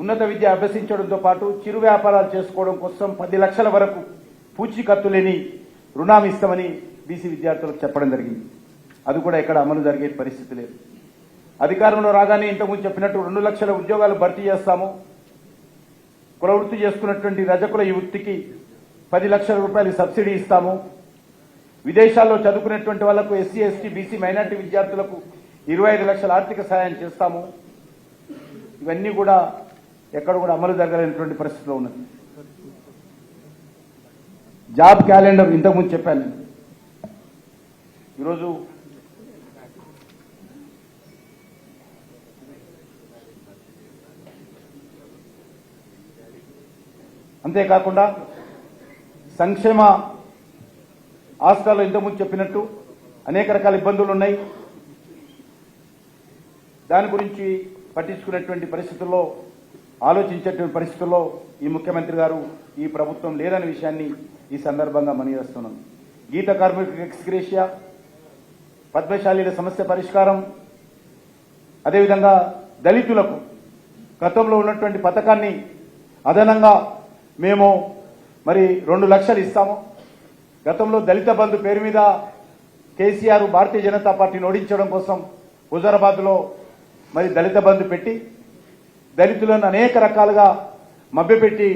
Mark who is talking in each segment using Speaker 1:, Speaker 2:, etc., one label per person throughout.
Speaker 1: ఉన్నత విద్య అభ్యసించడంతో పాటు చిరు వ్యాపారాలు చేసుకోవడం కోసం పది లక్షల వరకు పూచీకత్తు లేని రుణం ఇస్తామని బీసీ విద్యార్థులకు చెప్పడం జరిగింది. అది కూడా ఇక్కడ అమలు జరిగే పరిస్థితి లేదు. అధికారంలో రాగానే ఇంతకుముందు చెప్పినట్టు రెండు లక్షల ఉద్యోగాలు భర్తీ చేస్తాము. కుల చేసుకున్నటువంటి రజకుల యువతికి పది లక్షల రూపాయలు సబ్సిడీ ఇస్తాము. విదేశాల్లో చదువుకునేటువంటి వాళ్ళకు ఎస్సీ ఎస్టీ బీసీ మైనార్టీ విద్యార్థులకు ఇరవై ఐదు లక్షల ఆర్థిక సహాయం చేస్తాము. ఇవన్నీ కూడా ఎక్కడ కూడా అమలు జరగలేనటువంటి పరిస్థితిలో ఉన్నది జాబ్ క్యాలెండర్ ఇంతకుముందు చెప్పాను నేను. ఈరోజు అంతేకాకుండా సంక్షేమ ఆస్కాలో ఇంతకుముందు చెప్పినట్టు అనేక రకాల ఇబ్బందులు ఉన్నాయి దాని గురించి పట్టించుకునేటువంటి పరిస్థితుల్లో ఆలోచించేటువంటి పరిస్థితుల్లో ఈ ముఖ్యమంత్రి గారు ఈ ప్రభుత్వం లేదనే విషయాన్ని ఈ సందర్భంగా మనయేస్తున్నాం గీత కార్మిక ఎక్స్గ్రేషియా పద్మశాలీల సమస్య పరిష్కారం అదేవిధంగా దళితులకు గతంలో ఉన్నటువంటి పథకాన్ని అదనంగా మేము మరి రెండు లక్షలు ఇస్తాము. గతంలో దళిత బంధు పేరు మీద కేసీఆర్ భారతీయ జనతా పార్టీని ఓడించడం కోసం హుజరాబాద్లో మరి దళిత బంధు పెట్టి దళితులను అనేక రకాలుగా మభ్యపెట్టి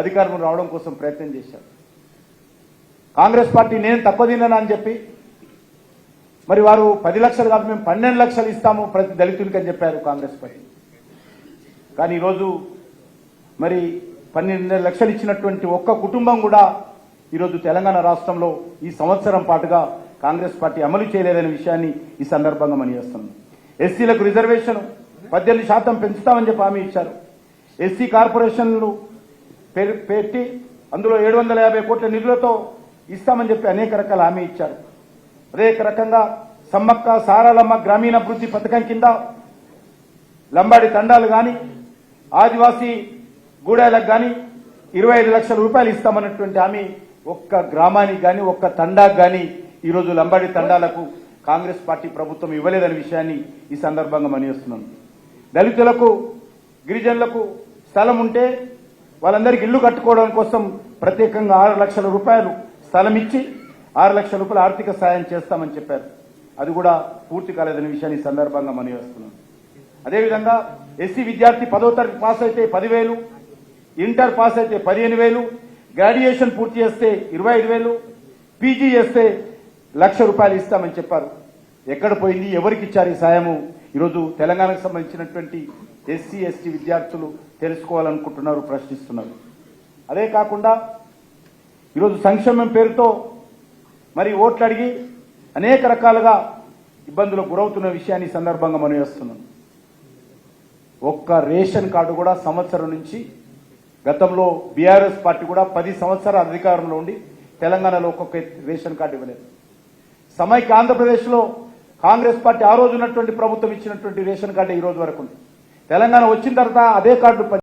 Speaker 1: అధికారంలో రావడం కోసం ప్రయత్నం చేశారు. కాంగ్రెస్ పార్టీ నేను తక్కువ తిన్నాను అని చెప్పి మరి వారు పది లక్షలు కాదు మేము పన్నెండు లక్షలు ఇస్తాము ప్రతి దళితులకి అని చెప్పారు కాంగ్రెస్ పార్టీ. కానీ ఈరోజు మరి పన్నెండు లక్షలు ఇచ్చినటువంటి ఒక్క కుటుంబం కూడా ఈరోజు తెలంగాణ రాష్ట్రంలో ఈ సంవత్సరం పాటుగా కాంగ్రెస్ పార్టీ అమలు చేయలేదనే విషయాన్ని ఈ సందర్భంగా మనం చేస్తున్నాం. ఎస్సీలకు రిజర్వేషన్ పద్దెనిమిది శాతం పెంచుతామని చెప్పి హామీ ఇచ్చారు. ఎస్సీ కార్పొరేషన్లు పె- పెట్టి అందులో ఏడు వందల యాభై కోట్ల నిధులతో ఇస్తామని చెప్పి అనేక రకాల హామీ ఇచ్చారు. అదే రకంగా సమ్మక్క సారాలమ్మ గ్రామీణాభివృద్ధి పథకం కింద లంబాడి తండాలు కానీ ఆదివాసీ గూడాలకు కానీ ఇరవై ఐదు లక్షల రూపాయలు ఇస్తామన్నటువంటి హామీ ఒక్క గ్రామానికి కానీ ఒక్క తండాకు కానీ ఈరోజు లంబాడి తండాలకు కాంగ్రెస్ పార్టీ ప్రభుత్వం ఇవ్వలేదనే విషయాన్ని ఈ సందర్భంగా మనిస్తున్నాను దళితులకు గిరిజనులకు స్థలం ఉంటే వాళ్ళందరికీ ఇల్లు కట్టుకోవడం కోసం ప్రత్యేకంగా ఆరు లక్షల రూపాయలు స్థలం ఇచ్చి ఆరు లక్షల రూపాయలు ఆర్థిక సాయం చేస్తామని చెప్పారు. అది కూడా పూర్తి కాలేదనే విషయాన్ని ఈ సందర్భంగా మనీస్తున్నాను అదేవిధంగా ఎస్సీ విద్యార్థి పదో తరగతి పాస్ అయితే పదివేలు ఇంటర్ పాస్ అయితే పదిహేను వేలు గ్రాడ్యుయేషన్ పూర్తి చేస్తే ఇరవై ఐదు వేలు పీజీ చేస్తే లక్ష రూపాయలు ఇస్తామని చెప్పారు. ఎక్కడ పోయింది ఎవరికి ఇచ్చారు ఈ సాయము? ఈరోజు తెలంగాణకు సంబంధించినటువంటి ఎస్సీ ఎస్టీ విద్యార్థులు తెలుసుకోవాలనుకుంటున్నారు ప్రశ్నిస్తున్నారు. అదే కాకుండా ఈరోజు సంక్షేమం పేరుతో మరి ఓట్లు అడిగి అనేక రకాలుగా ఇబ్బందులకు గురవుతున్న విషయాన్ని సందర్భంగా మనం వేస్తున్నాం ఒక్క రేషన్ కార్డు కూడా సంవత్సరం నుంచి గతంలో బీఆర్ఎస్ పార్టీ కూడా పది సంవత్సరాల అధికారంలో ఉండి తెలంగాణలో ఒక్కొక్క రేషన్ కార్డు ఇవ్వలేదు. సమైక్య ఆంధ్రప్రదేశ్లో కాంగ్రెస్ పార్టీ ఆ రోజు ఉన్నటువంటి ప్రభుత్వం ఇచ్చినటువంటి రేషన్ కార్డు ఈ రోజు వరకు ఉంది. తెలంగాణ వచ్చిన తర్వాత అదే కార్డు